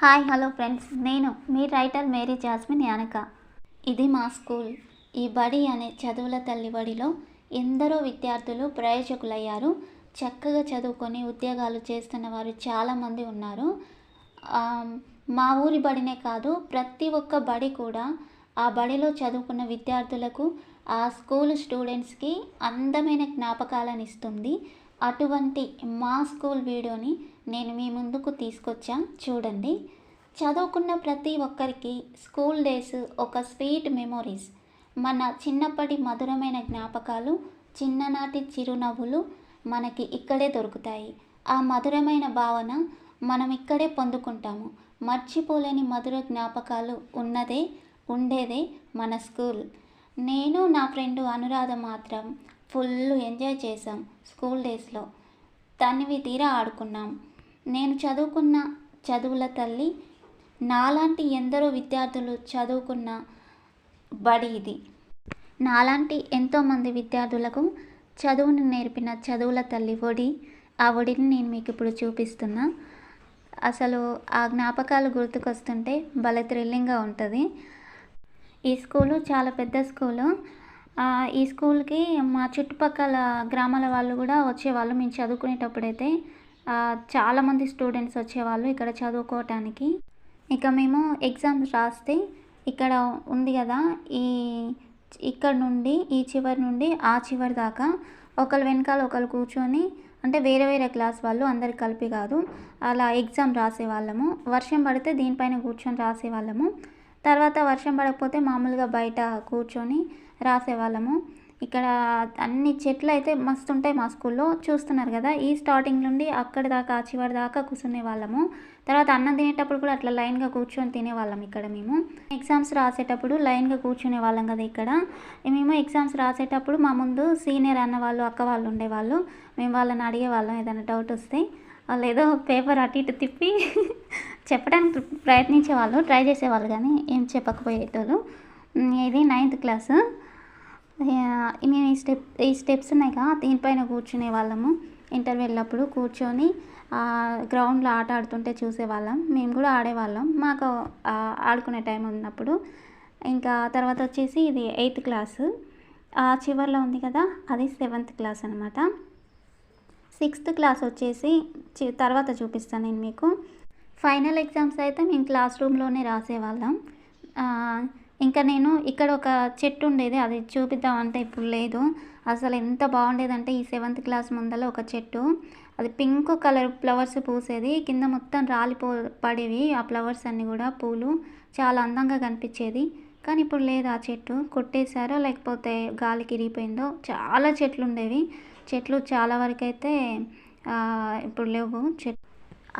Hi hello friends. నేను మీ writer Mary Jasmine యానక. ఇది మా స్కూల్. ఈ బడి అనే చదువుల తల్లి బడిలో ఎందరో విద్యార్థులు ప్రయోజకులయ్యారు. చక్కగా చదువుకొని ఉద్యోగాలు చేస్తున్న వారు చాలామంది ఉన్నారు. మా ఊరి బడినే కాదు ప్రతి ఒక్క బడి కూడా ఆ బడిలో చదువుకున్న విద్యార్థులకు ఆ స్కూల్ స్టూడెంట్స్కి అందమైన జ్ఞాపకాలను ఇస్తుంది. అటువంటి మా స్కూల్ వీడియోని నేను మీ ముందుకు తీసుకొచ్చా. చూడండి. చదువుకున్న ప్రతి ఒక్కరికి స్కూల్ డేస్ ఒక స్వీట్ మెమొరీస్. మన చిన్నప్పటి మధురమైన జ్ఞాపకాలు చిన్ననాటి చిరునవ్వులు మనకి ఇక్కడే దొరుకుతాయి. ఆ మధురమైన భావన మనం ఇక్కడే పొందుకుంటాము. మర్చిపోలేని మధుర జ్ఞాపకాలు ఉన్నదే ఉండేదే మన స్కూల్. నేను నా ఫ్రెండ్ అనురాధ మాత్రం ఫుల్ ఎంజాయ్ చేశాం స్కూల్ డేస్లో. తనివి తీరా ఆడుకున్నాం. నేను చదువుకున్న చదువుల తల్లి నాలాంటి ఎందరో విద్యార్థులు చదువుకున్న బడి ఇది. నాలాంటి ఎంతోమంది విద్యార్థులకు చదువును నేర్పిన చదువుల తల్లి ఒడి. ఆ ఒడిని నేను మీకు ఇప్పుడు చూపిస్తున్నా. అసలు ఆ జ్ఞాపకాలు గుర్తుకొస్తుంటే భలే థ్రిల్లింగ్గా ఉంటుంది. ఈ స్కూలు చాలా పెద్ద స్కూలు. ఈ స్కూల్కి మా చుట్టుపక్కల గ్రామాల వాళ్ళు కూడా వచ్చేవాళ్ళు. మేము చదువుకునేటప్పుడైతే చాలామంది స్టూడెంట్స్ వచ్చేవాళ్ళు ఇక్కడ చదువుకోవటానికి. ఇక మేము ఎగ్జామ్స్ రాస్తే ఇక్కడ ఉంది కదా ఈ ఇక్కడ నుండి ఈ చివరి నుండి ఆ చివరి దాకా ఒకరు వెనకాల ఒకరు కూర్చొని అంటే వేరే వేరే క్లాస్ వాళ్ళు అందరు కలిపి కాదు అలా ఎగ్జామ్ రాసేవాళ్ళము. వర్షం పడితే దీనిపైన కూర్చొని రాసేవాళ్ళము. తర్వాత వర్షం పడకపోతే మామూలుగా బయట కూర్చొని రాసేవాళ్ళము. ఇక్కడ అన్ని చెట్లు అయితే మస్తు ఉంటాయి మా స్కూల్లో. చూస్తున్నారు కదా ఈ స్టార్టింగ్ నుండి అక్కడి దాకా చివరి దాకా కూర్చునే వాళ్ళము. తర్వాత అన్నం తినేటప్పుడు కూడా అట్లా లైన్గా కూర్చొని తినేవాళ్ళం ఇక్కడ మేము. ఎగ్జామ్స్ రాసేటప్పుడు లైన్గా కూర్చునే వాళ్ళం కదా ఇక్కడ. మేము ఎగ్జామ్స్ రాసేటప్పుడు మా ముందు సీనియర్ అన్న వాళ్ళు అక్క వాళ్ళు ఉండేవాళ్ళు. మేము వాళ్ళని అడిగేవాళ్ళం ఏదైనా డౌట్ వస్తే. వాళ్ళు ఏదో పేపర్ అటు ఇటు తిప్పి చెప్పడానికి ప్రయత్నించేవాళ్ళు ట్రై చేసేవాళ్ళు కానీ ఏం చెప్పకపోయేటోళ్ళు. ఇది నైన్త్ క్లాసు మేము ఈ స్టెప్ ఈ స్టెప్స్ ఉన్నాయి కదా దీనిపైన కూర్చునే వాళ్ళము. ఇంటర్వెల్ అప్పుడు కూర్చొని గ్రౌండ్లో ఆట ఆడుతుంటే చూసేవాళ్ళం. మేము కూడా ఆడేవాళ్ళం. మాకు ఆడుకునే టైం ఉన్నప్పుడు. ఇంకా తర్వాత వచ్చేసి ఇది ఎయిత్ క్లాసు. ఆ చివరిలో ఉంది కదా అది సెవెంత్ క్లాస్ అనమాట సిక్స్త్ క్లాస్ వచ్చేసి చి- తర్వాత చూపిస్తాను నేను మీకు. ఫైనల్ ఎగ్జామ్స్ అయితే మేము క్లాస్ రూమ్లోనే రాసేవాళ్ళం. ఇంకా నేను ఇక్కడ ఒక చెట్టు ఉండేది అది చూపిద్దామంటే ఇప్పుడు లేదు. అసలు ఎంత బాగుండేదంటే ఈ సెవెంత్ క్లాస్ ముందర ఒక చెట్టు. అది పింక్ కలర్ ఫ్లవర్స్ పూసేది కింద మొత్తం రాలిపో పడేవి ఆ ఫ్లవర్స్ అన్నీ కూడా పూలు చాలా అందంగా కనిపించేది. కానీ ఇప్పుడు లేదు ఆ చెట్టు. కొట్టేశారో లేకపోతే గాలికి ఇరిగిపోయిందో చాలా చెట్లు ఉండేవి. చెట్లు చాలా వరకు అయితే ఇప్పుడు లేవు. చెట్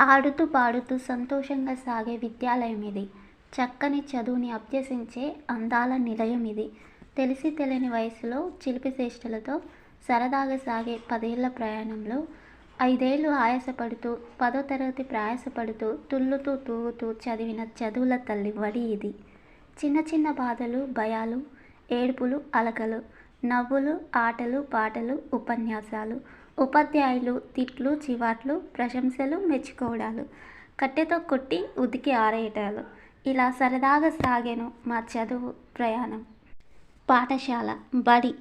ఆడుతూ పాడుతూ సంతోషంగా సాగే విద్యాలయం ఇది. చక్కని చదువుని అభ్యసించే అందాల నిలయం ఇది. తెలిసి తెలియని వయసులో చిలిపి చేష్టలతో సరదాగా సాగే పదేళ్ళ ప్రయాణంలో ఐదేళ్ళు ఆయాసపడుతూ పదో తరగతి ప్రయాసపడుతూ తుల్లుతూ తూగుతూ చదివిన చదువుల తల్లి వడి ఇది. చిన్న చిన్న బాధలు భయాలు ఏడుపులు అలకలు నవ్వులు ఆటలు పాటలు ఉపన్యాసాలు ఉపాధ్యాయులు తిట్లు చివాట్లు ప్రశంసలు మెచ్చుకోవడాలు కట్టెతో కొట్టి ఉతికి ఆరేయటాలు. ఇలా సరదాగా సాగాను మా చదువు ప్రయాణం. పాఠశాల. బడి.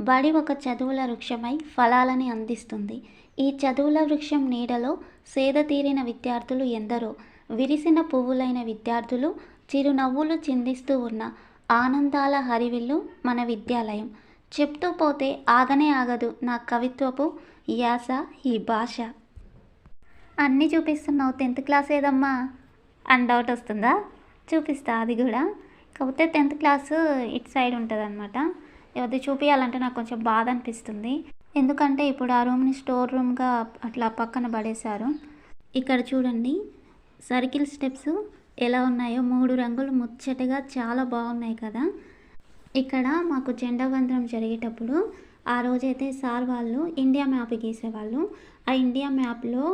బడి ఒక చదువుల వృక్షమై ఫలాలని అందిస్తుంది. ఈ చదువుల వృక్షం నీడలో సేద తీరిన విద్యార్థులు ఎందరో విరిసిన పువ్వులైన విద్యార్థులు చిరునవ్వులు చిందిస్తూ ఉన్న ఆనందాల హరివిల్లు మన విద్యాలయం. చెప్తూ పోతే ఆగనే ఆగదు నా కవిత్వపు యాస ఈ భాష. అన్నీ చూపిస్తున్నావు టెన్త్ క్లాస్ ఏదమ్మా? అని డౌట్ వస్తుందా? చూపిస్తా అది కూడా. కాకపోతే టెన్త్ క్లాస్ ఇటు సైడ్ ఉంటుంది అనమాట అది చూపించాలంటే నాకు కొంచెం బాధ అనిపిస్తుంది. ఎందుకంటే ఇప్పుడు ఆ రూమ్ని స్టోర్ రూమ్గా అట్లా పక్కన పడేశారు. ఇక్కడ చూడండి సర్కిల్ స్టెప్స్ ఎలా ఉన్నాయో మూడు రంగులు ముచ్చటగా చాలా బాగున్నాయి కదా. ఇక్కడ మాకు జెండా వందనం జరిగేటప్పుడు ఆ రోజైతే సార్ వాళ్ళు ఇండియా మ్యాప్ గీసేవాళ్ళు. ఆ ఇండియా మ్యాప్లో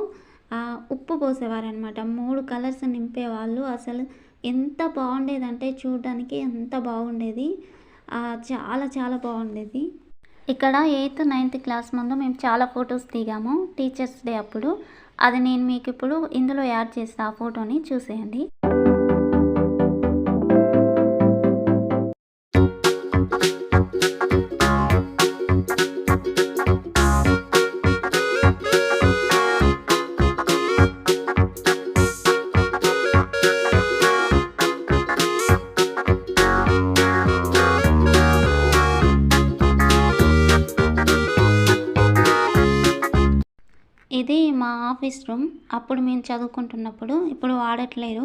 ఉప్పు ఉప్పు పోసేవారనమాట మూడు కలర్స్ నింపేవాళ్ళు అసలు. ఎంత బాగుండేదంటే చూడడానికి ఎంత బాగుండేది. చాలా చాలా బాగుండేది. ఇక్కడ ఎయిత్ నైన్త్ క్లాస్ ముందు మేము చాలా ఫొటోస్ దిగాము టీచర్స్ డే అప్పుడు. అది నేను మీకు ఇప్పుడు ఇందులో యాడ్ చేస్తా ఆ ఫోటోని చూసేయండి. నేను చదువుకుంటున్నప్పుడు ఇప్పుడు వాడట్లేదు.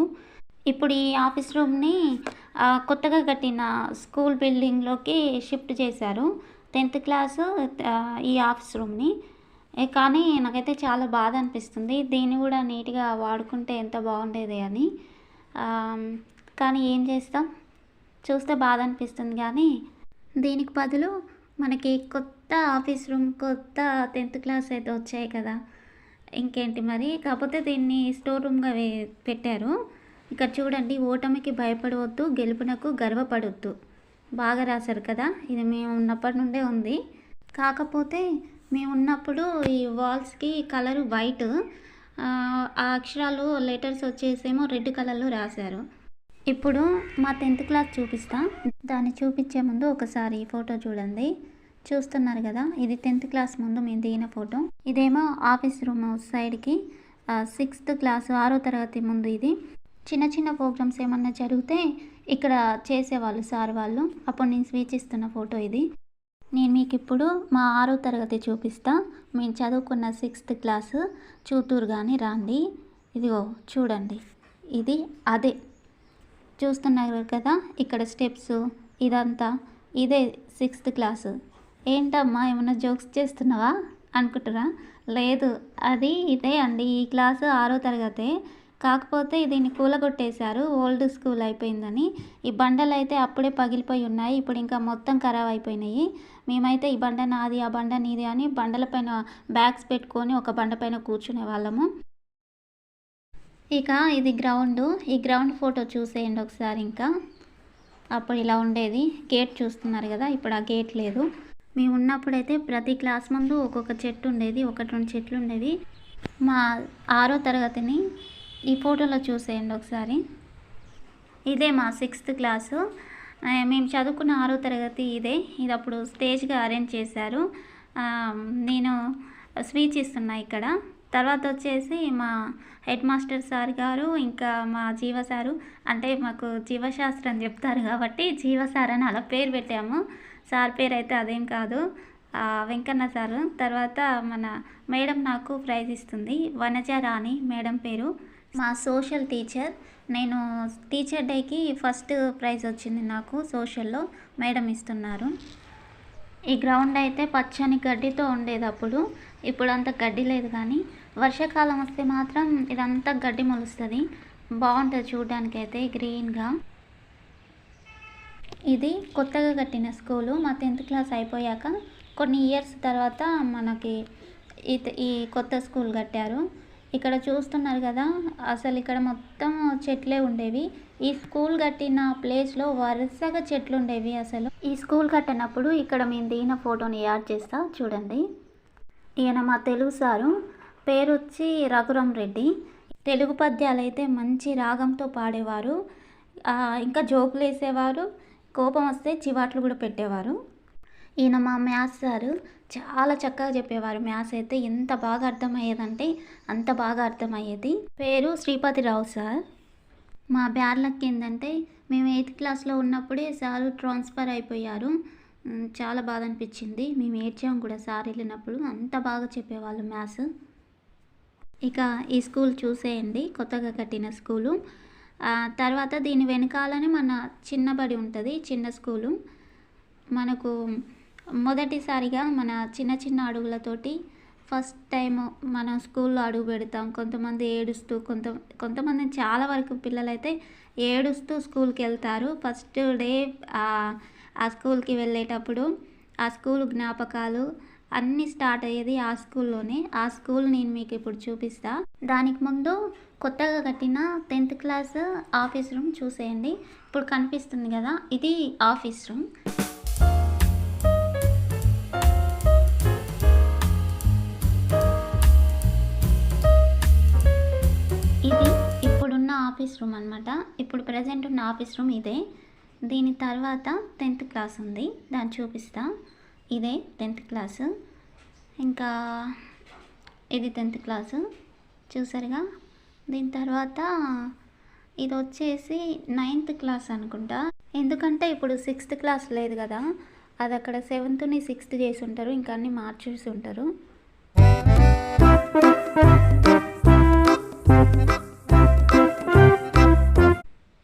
ఇప్పుడు ఈ ఆఫీస్ రూమ్ని కొత్తగా కట్టిన స్కూల్ బిల్డింగ్లోకి షిఫ్ట్ చేశారు. టెన్త్ క్లాసు ఈ ఆఫీస్ రూమ్ని. కానీ నాకైతే చాలా బాధ అనిపిస్తుంది. దీన్ని కూడా నీట్గా వాడుకుంటే ఎంత బాగుండేది అని. కానీ ఏం చేస్తాం? చూస్తే బాధ అనిపిస్తుంది కానీ దీనికి బదులు మనకి కొత్త ఆఫీస్ రూమ్ కొత్త టెన్త్ క్లాస్ అయితే వచ్చాయి కదా. ఇంకేంటి మరి? కాకపోతే దీన్ని స్టోర్ రూమ్గా వే పెట్టారు. ఇక్కడ చూడండి ఓటమికి భయపడవద్దు గెలుపునకు గర్వపడవద్దు బాగా రాశారు కదా? ఇది మేము ఉన్నప్పటి నుండే ఉంది. కాకపోతే మేము ఉన్నప్పుడు ఈ వాల్స్కి కలర్ వైట్ ఆ అక్షరాలు లెటర్స్ వచ్చేసేమో రెడ్ కలర్లో రాశారు. ఇప్పుడు మా టెన్త్ క్లాస్ చూపిస్తా. దాన్ని చూపించే ముందు ఒకసారి ఈ ఫోటో చూడండి. చూస్తున్నారు కదా ఇది టెన్త్ క్లాస్ ముందు మేము దిగిన ఫోటో. ఇదేమో ఆఫీస్ రూమ్ సైడ్కి సిక్స్త్ క్లాస్ ఆరో తరగతి ముందు ఇది. చిన్న చిన్న ప్రోగ్రామ్స్ ఏమన్నా జరిగితే ఇక్కడ చేసేవాళ్ళు సార్ వాళ్ళు. అప్పుడు నేను స్పీచ్ ఇస్తున్న ఫోటో ఇది. నేను మీకు ఇప్పుడు మా ఆరో తరగతి చూపిస్తా. మేము చదువుకున్న సిక్స్త్ క్లాస్ చూతూరు కానీ రాండి. ఇదిగో చూడండి. ఇది అదే. చూస్తున్నారు కదా ఇక్కడ స్టెప్స్ ఇదంతా. ఇదే సిక్స్త్ క్లాసు. ఏంటమ్మా ఏమైనా జోక్స్ చేస్తున్నావా? అనుకుంటారా లేదు అది ఇదే అండి. ఈ క్లాసు ఆరో తరగతే. కాకపోతే దీన్ని కూలగొట్టేశారు. ఓల్డ్ స్కూల్ అయిపోయిందని. ఈ బండలు అయితే అప్పుడే పగిలిపోయి ఉన్నాయి. ఇప్పుడు ఇంకా మొత్తం ఖరాబ్ అయిపోయినాయి. మేమైతే ఈ బండ నాది ఆ బండ నీది అని బండల పైన బ్యాగ్స్ పెట్టుకొని ఒక బండ పైన కూర్చునే వాళ్ళము. ఇక ఇది గ్రౌండ్. ఈ గ్రౌండ్ ఫోటో చూసేయండి ఒకసారి ఇంకా. అప్పుడు ఇలా ఉండేది. గేట్ చూస్తున్నారు కదా ఇప్పుడు ఆ గేట్ లేదు. మేము ఉన్నప్పుడైతే ప్రతి క్లాస్ ముందు ఒక్కొక్క చెట్టు ఉండేది ఒకటి రెండు చెట్లు ఉండేవి. మా ఆరో తరగతిని ఈ ఫోటోలో చూసేయండి ఒకసారి. ఇదే మా సిక్స్త్ క్లాసు. మేము చదువుకున్న ఆరో తరగతి ఇదే. ఇది అప్పుడు స్టేజ్గా అరేంజ్ చేశారు. నేను స్పీచ్ ఇస్తున్నా ఇక్కడ. తర్వాత వచ్చేసి మా హెడ్ మాస్టర్ సార్ గారు ఇంకా మా జీవ సారు అంటే మాకు జీవశాస్త్రం చెప్తారు కాబట్టి జీవ సార్ అని అలా పేరు పెట్టాము. సార్ పేరు అయితే అదేం కాదు. వెంకన్న సారు. తర్వాత మన మేడం నాకు ప్రైజ్ ఇస్తుంది. వనజ రాణి మేడం పేరు. మా సోషల్ టీచర్. నేను టీచర్ డేకి ఫస్ట్ ప్రైజ్ వచ్చింది నాకు సోషల్లో. మేడం ఇస్తున్నారు. ఈ గ్రౌండ్ అయితే పచ్చని గడ్డితో ఉండేది అప్పుడు. ఇప్పుడు అంత గడ్డి లేదు కానీ వర్షాకాలం వస్తే మాత్రం ఇదంతా గడ్డి మొలుస్తుంది. బాగుంటుంది చూడడానికి అయితే గ్రీన్గా ఇది కొత్తగా కట్టిన స్కూలు. మా టెన్త్ క్లాస్ అయిపోయాక కొన్ని ఇయర్స్ తర్వాత మనకి ఈ ఈ కొత్త స్కూల్ కట్టారు. ఇక్కడ చూస్తున్నారు కదా అసలు ఇక్కడ మొత్తం చెట్లే ఉండేవి. ఈ స్కూల్ కట్టిన ప్లేస్లో వరుసగా చెట్లు ఉండేవి అసలు. ఈ స్కూల్ కట్టినప్పుడు ఇక్కడ మేము దిగిన ఫోటోని యాడ్ చేస్తా చూడండి. ఈయన మా తెలుగు సారు పేరు వచ్చి రఘురం రెడ్డి. తెలుగు పద్యాలు అయితే మంచి రాగంతో పాడేవారు. ఇంకా జోకులు వేసేవారు కోపం వస్తే చివాట్లు కూడా పెట్టేవారు. ఈయన మా మ్యాథ్స్ సారు చాలా చక్కగా చెప్పేవారు. మ్యాథ్స్ అయితే ఎంత బాగా అర్థమయ్యేదంటే అంత బాగా అర్థమయ్యేది. పేరు శ్రీపతిరావు సార్. మా బ్యాడ్ లక్ ఏంటంటే మేము ఎయిత్ క్లాస్లో ఉన్నప్పుడే సారు ట్రాన్స్ఫర్ అయిపోయారు. చాలా బాధ అనిపించింది. మేము ఏడ్చాము కూడా సార్ వెళ్ళినప్పుడు. అంత బాగా చెప్పేవాళ్ళు మ్యాథ్స్. ఇక ఈ స్కూల్ చూసేయండి. కొత్తగా కట్టిన స్కూలు. తర్వాత దీని వెనకాలనే మన చిన్నబడి ఉంటుంది చిన్న స్కూలు. మనకు మొదటిసారిగా మన చిన్న చిన్న అడుగులతోటి ఫస్ట్ టైం మనం స్కూల్లో అడుగు పెడతాం. కొంతమంది ఏడుస్తూ కొంత కొంతమంది చాలా వరకు పిల్లలైతే ఏడుస్తూ స్కూల్కి వెళ్తారు ఫస్ట్ డే ఆ స్కూల్కి వెళ్ళేటప్పుడు ఆ స్కూల్ జ్ఞాపకాలు అన్నీ స్టార్ట్ అయ్యేది ఆ స్కూల్లోనే. ఆ స్కూల్ నేను మీకు ఇప్పుడు చూపిస్తా. దానికి ముందు కొత్తగా కట్టిన టెన్త్ క్లాస్ ఆఫీస్ రూమ్ చూసేయండి. ఇప్పుడు కనిపిస్తుంది కదా ఇది ఆఫీస్ రూమ్. ఇది ఇప్పుడున్న ఆఫీస్ రూమ్ అనమాట ఇప్పుడు ప్రజెంట్ ఉన్న ఆఫీస్ రూమ్ ఇదే. దీని తర్వాత టెన్త్ క్లాస్ ఉంది. దాన్ని చూపిస్తాను ఇదే టెన్త్ క్లాసు. ఇంకా ఇది టెన్త్ క్లాసు. చూసారుగా? దీని తర్వాత ఇది వచ్చేసి నైన్త్ క్లాస్ అనుకుంటా. ఎందుకంటే ఇప్పుడు సిక్స్త్ క్లాస్ లేదు కదా. అది అక్కడ సెవెంత్ని సిక్స్త్ చేసి ఉంటారు. ఇంకా అన్ని మార్చేసి ఉంటారు.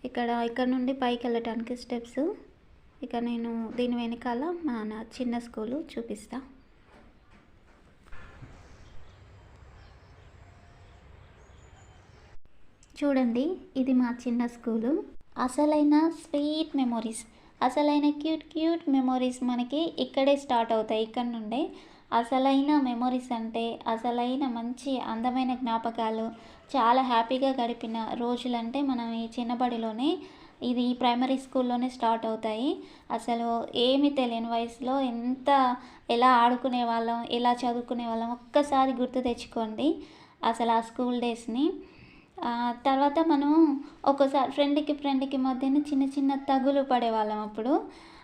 ఇక్కడ ఇక్కడ నుండి పైకి వెళ్ళటానికి స్టెప్స్. ఇక నేను దీని వెనకాల మా నా చిన్న స్కూలు చూపిస్తా. చూడండి ఇది మా చిన్న స్కూలు. అసలైన స్వీట్ మెమొరీస్. అసలైన క్యూట్ క్యూట్ మెమొరీస్ మనకి ఇక్కడే స్టార్ట్ అవుతాయి ఇక్కడ నుండే. అసలైన మెమొరీస్ అంటే అసలైన మంచి అందమైన జ్ఞాపకాలు. చాలా హ్యాపీగా గడిపిన రోజులంటే మనం ఈ చిన్నబడిలోనే ఇది ప్రైమరీ స్కూల్లోనే స్టార్ట్ అవుతాయి. అసలు ఏమీ తెలియని వయసులో ఎంత ఎలా ఆడుకునే వాళ్ళం ఎలా చదువుకునే వాళ్ళం ఒక్కసారి గుర్తు తెచ్చుకోండి అసలు ఆ స్కూల్ డేస్ని. తర్వాత మనం ఒక్కోసారి ఫ్రెండ్కి ఫ్రెండ్కి మధ్యన చిన్న చిన్న తగులు పడేవాళ్ళం అప్పుడు.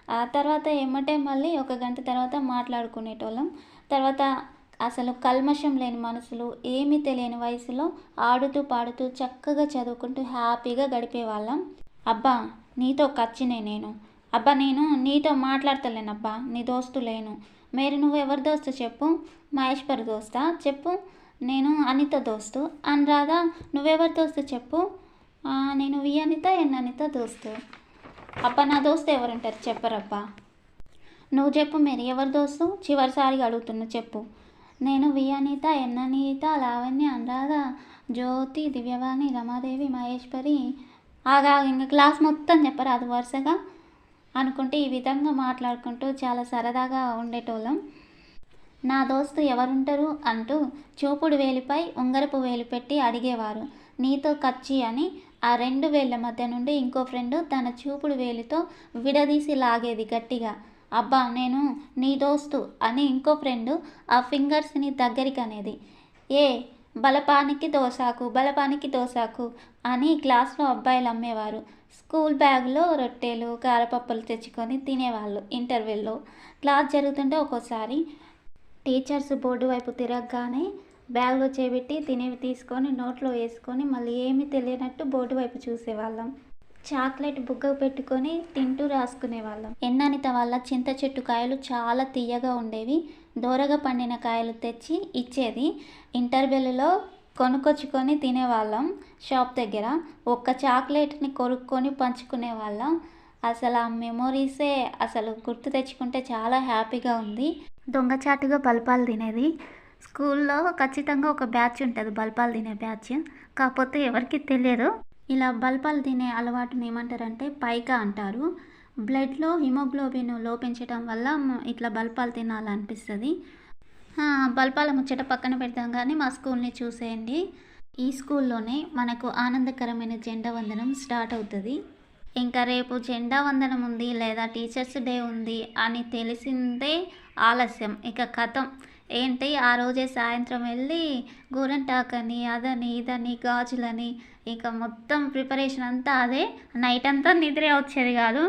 ఆ తర్వాత ఏమంటే మళ్ళీ ఒక గంట తర్వాత మాట్లాడుకునేటోళ్ళం. తర్వాత అసలు కల్మషం లేని మనసులు ఏమీ తెలియని వయసులో ఆడుతూ పాడుతూ చక్కగా చదువుకుంటూ హ్యాపీగా గడిపేవాళ్ళం. అబ్బా నీతో కచ్చినే నేను. అబ్బా నేను నీతో మాట్లాడతలేనబ్బా నీ దోస్తు లేను. మీరు నువ్వు ఎవరి దోస్తు చెప్పు? మహేశ్వర్ దోస్తా? చెప్పు. నేను అనిత దోస్తు. అనురాధ నువ్వెవరి దోస్తు చెప్పు? నేను వి అనిత ఎన్ అనిత దోస్తు. అబ్బా నా దోస్తు ఎవరుంటారు? చెప్పరబ్బా. నువ్వు చెప్పు మీరు ఎవరి దోస్తు? చివరిసారిగా అడుగుతున్నా చెప్పు. నేను వి అనిత ఎన్ అనిత లావణ్య అనురాధ జ్యోతి దివ్యవాణి రమాదేవి మహేశ్వరి ఆగా ఇంకా క్లాస్ మొత్తం చెప్పరు అది వరుసగా? అనుకుంటే ఈ విధంగా మాట్లాడుకుంటూ చాలా సరదాగా ఉండేటోళ్ళం. నా దోస్తు ఎవరుంటారు అంటూ చూపుడు వేలిపై ఉంగరపు వేలు పెట్టి అడిగేవారు. నీతో కచ్చి అని ఆ రెండు వేళ్ళ మధ్య నుండి ఇంకో ఫ్రెండ్ తన చూపుడు వేలితో విడదీసి లాగేది గట్టిగా. అబ్బా నేను నీ దోస్తు అని ఇంకో ఫ్రెండ్ ఆ ఫింగర్స్ని దగ్గరికి అనేది ఏ బలపానికి దోసాకు బలపానికి దోసాకు అని క్లాస్లో అబ్బాయిలు అమ్మేవారు. స్కూల్ బ్యాగ్లో రొట్టెలు కారపప్పులు తెచ్చుకొని తినేవాళ్ళు ఇంటర్వెల్లో. క్లాస్ జరుగుతుంటే ఒక్కోసారి టీచర్స్ బోర్డు వైపు తిరగగానే బ్యాగ్లో చేపెట్టి తినేవి తీసుకొని నోట్లో వేసుకొని మళ్ళీ ఏమీ తెలియనట్టు బోర్డు వైపు చూసేవాళ్ళం. చాక్లెట్ బుగ్గ పెట్టుకొని తింటూ రాసుకునేవాళ్ళం. ఎన్ననిత వల్ల చింత చెట్టు కాయలు చాలా తీయగా ఉండేవి. దోరగా పండిన కాయలు తెచ్చి ఇచ్చేది. ఇంటర్వెల్లో కొనుక్కొచ్చుకొని తినేవాళ్ళం షాప్ దగ్గర. ఒక్క చాక్లెట్ని కొనుక్కొని పంచుకునే వాళ్ళం అసలు ఆ మెమొరీసే అసలు గుర్తు తెచ్చుకుంటే చాలా హ్యాపీగా ఉంది. దొంగచాటుగా బల్పాలు తినేది. స్కూల్లో ఖచ్చితంగా ఒక బ్యాచ్ ఉంటుంది బల్పాలు తినే బ్యాచ్. కాకపోతే ఎవరికి తెలియదు. ఇలా బల్పాలు తినే అలవాటుని ఏమంటారంటే పైకా అంటారు. బ్లడ్లో హిమోగ్లోబిన్ లోపించడం వల్ల ఇట్లా బల్పాలు తినాలనిపిస్తుంది. బల్పాల ముచ్చట పక్కన పెడతాం కానీ మా స్కూల్ని చూసేయండి. ఈ స్కూల్లోనే మనకు ఆనందకరమైన జెండా వందనం స్టార్ట్ అవుతుంది. ఇంకా రేపు జెండా వందనం ఉంది లేదా టీచర్స్ డే ఉంది అని తెలిసిందే ఆలస్యం. ఇక కథం ఏంటి? ఆ రోజే సాయంత్రం వెళ్ళి గోరంటాకని అదని ఇదని గాజులని ఇక మొత్తం ప్రిపరేషన్ అంతా అదే. నైట్ అంతా నిద్రే వచ్చేది కాదు.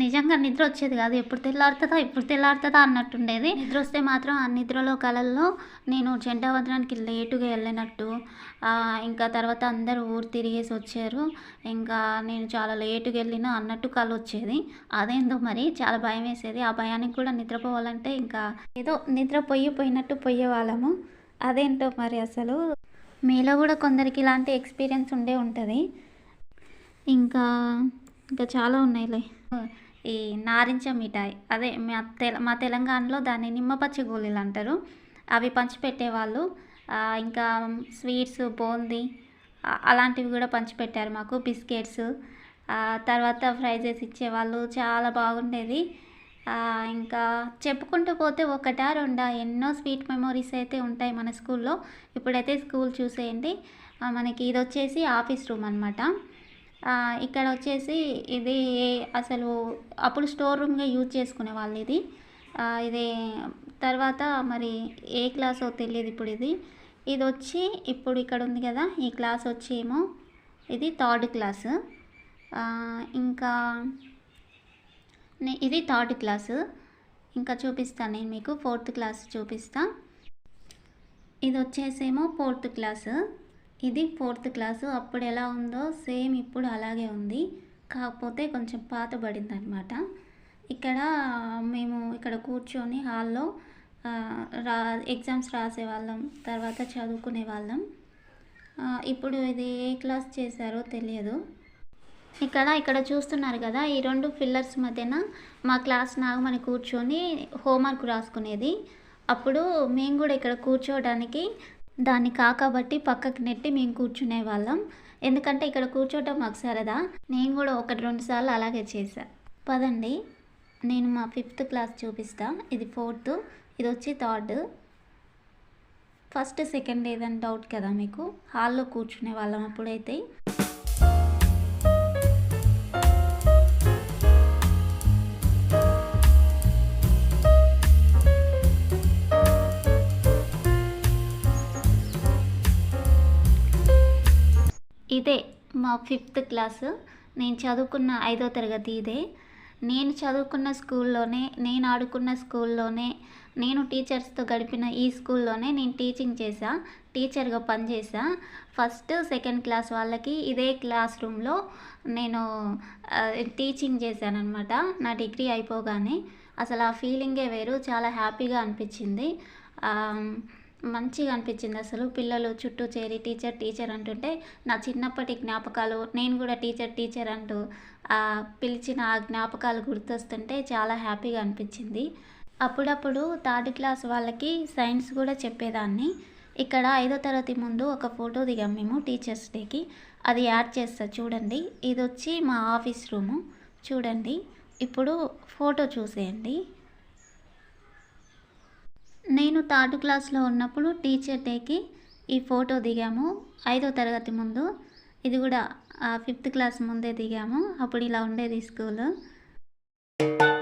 నిజంగా నిద్ర వచ్చేది కాదు. ఎప్పుడు తెల్లారుతుందా ఎప్పుడు తెల్లారుతుందా అన్నట్టుండేది. నిద్ర వస్తే మాత్రం ఆ నిద్రలో కళల్లో నేను జెండా వందనానికి లేటుగా వెళ్ళినట్టు ఇంకా తర్వాత అందరూ ఊరు తిరిగేసి వచ్చారు. ఇంకా నేను చాలా లేటుగా వెళ్ళిన అన్నట్టు కళ వచ్చేది. అదేందో మరి చాలా భయం వేసేది. ఆ భయానికి కూడా నిద్రపోవాలంటే ఇంకా ఏదో నిద్ర పొయ్యి పోయినట్టు పోయేవాళ్ళము అదేంటో మరి అసలు? మీలో కూడా కొందరికి ఇలాంటి ఎక్స్పీరియన్స్ ఉండే ఉంటుంది. ఇంకా ఇంకా చాలా ఉన్నాయిలే. ఈ నారింజ మిఠాయి. అదే మా తెల మా తెలంగాణలో దాన్ని నిమ్మపచ్చ గోళీలు అంటారు. అవి పంచిపెట్టేవాళ్ళు. ఇంకా స్వీట్స్ బూందీ అలాంటివి కూడా పంచిపెట్టారు మాకు బిస్కెట్స్. తర్వాత తర్వాత చేసి ఇచ్చేవాళ్ళు. చాలా బాగుండేది. ఇంకా చెప్పుకుంటూ పోతే ఒకటా రెండా ఎన్నో స్వీట్ మెమొరీస్ అయితే ఉంటాయి మన స్కూల్లో. ఇప్పుడైతే స్కూల్ చూసేయండి. మనకి ఇది వచ్చేసి ఆఫీస్ రూమ్ అనమాట ఇక్కడ వచ్చేసి ఇది అసలు అప్పుడు స్టోర్ రూమ్గా యూజ్ చేసుకునే వాళ్ళు ఇది. ఇది తర్వాత మరి ఏ క్లాసో తెలియదు ఇప్పుడు ఇది. ఇది వచ్చి ఇప్పుడు ఇక్కడ ఉంది కదా ఈ క్లాస్ వచ్చి ఏమో ఇది థర్డ్ క్లాసు. ఇంకా ఇది థర్డ్ క్లాసు. ఇంకా చూపిస్తాను నేను మీకు ఫోర్త్ క్లాస్ చూపిస్తా. ఇది వచ్చేసేమో ఫోర్త్ క్లాసు. ఇది ఫోర్త్ క్లాసు. అప్పుడు ఎలా ఉందో సేమ్ ఇప్పుడు అలాగే ఉంది. కాకపోతే కొంచెం పాతబడింది అనమాట ఇక్కడ మేము ఇక్కడ కూర్చొని హాల్లో రా ఎగ్జామ్స్ రాసేవాళ్ళం తర్వాత చదువుకునే వాళ్ళం. ఇప్పుడు ఇది ఏ క్లాస్ చేశారో తెలియదు. ఇక్కడ ఇక్కడ చూస్తున్నారు కదా ఈ రెండు ఫిల్లర్స్ మధ్యన మా క్లాస్ నాగమని కూర్చొని హోంవర్క్ రాసుకునేది. అప్పుడు మేము కూడా ఇక్కడ కూర్చోవడానికి దాన్ని కాకబట్టి పక్కకు నెట్టి మేము కూర్చునే వాళ్ళం. ఎందుకంటే ఇక్కడ కూర్చోవటం మాకు సరదా. నేను కూడా ఒకటి రెండు సార్లు అలాగే చేశా. పదండి. నేను మా ఫిఫ్త్ క్లాస్ చూపిస్తా. ఇది ఫోర్త్. ఇది వచ్చి థర్డ్. ఫస్ట్ సెకండ్ ఏదని డౌట్ కదా మీకు? హాల్లో కూర్చునే వాళ్ళం అప్పుడైతే. Fifth class. నేను చదువుకున్న ఐదో తరగతి ఇదే. నేను చదువుకున్న స్కూల్లోనే నేను ఆడుకున్న స్కూల్లోనే నేను టీచర్స్తో గడిపిన ఈ స్కూల్లోనే నేను టీచింగ్ చేశా టీచర్గా పనిచేసా ఫస్ట్ సెకండ్ క్లాస్ వాళ్ళకి ఇదే క్లాస్ రూమ్లో నేను టీచింగ్ చేశానన్నమాట. నా డిగ్రీ అయిపోగానే. అసలు ఆ ఫీలింగే వేరు చాలా హ్యాపీగా అనిపించింది. మంచిగా అనిపించింది అసలు. పిల్లలు చుట్టూ చేరి టీచర్ టీచర్ అంటుంటే నా చిన్నప్పటి జ్ఞాపకాలు నేను కూడా టీచర్ టీచర్ అంటూ పిలిచిన ఆ జ్ఞాపకాలు గుర్తొస్తుంటే చాలా హ్యాపీగా అనిపించింది అప్పుడప్పుడు థర్డ్ క్లాస్ వాళ్ళకి సైన్స్ కూడా చెప్పేదాన్ని. ఇక్కడ ఐదో తరగతి ముందు ఒక ఫోటో దిగాం మేము టీచర్స్ డేకి. అది యాడ్ చేస్తా చూడండి. ఇది వచ్చి మా ఆఫీస్ రూము. చూడండి. ఇప్పుడు ఫోటో చూసేయండి. నేను థర్డ్ క్లాస్లో ఉన్నప్పుడు టీచర్ డేకి ఈ ఫోటో దిగాము. ఐదో తరగతి ముందు. ఇది కూడా ఫిఫ్త్ క్లాస్ ముందే దిగాము. అప్పుడు ఇలా ఉండేది స్కూల్ స్కూల్.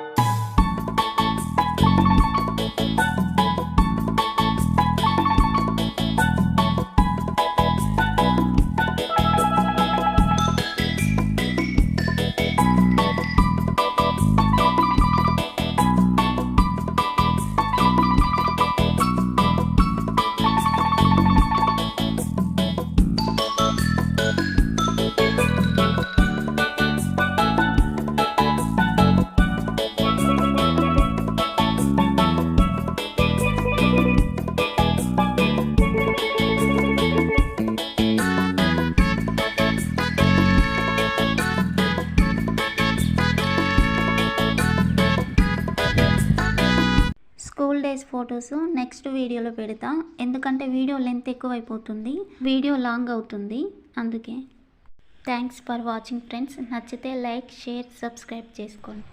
వీడియోస్ నెక్స్ట్ వీడియోలో పెడతా. ఎందుకంటే వీడియో లెంత్ ఎక్కువైపోతుంది. వీడియో లాంగ్ అవుతుంది. అందుకే. Thanks for watching friends. నచ్చితే లైక్ షేర్ సబ్స్క్రైబ్ చేసుకోండి.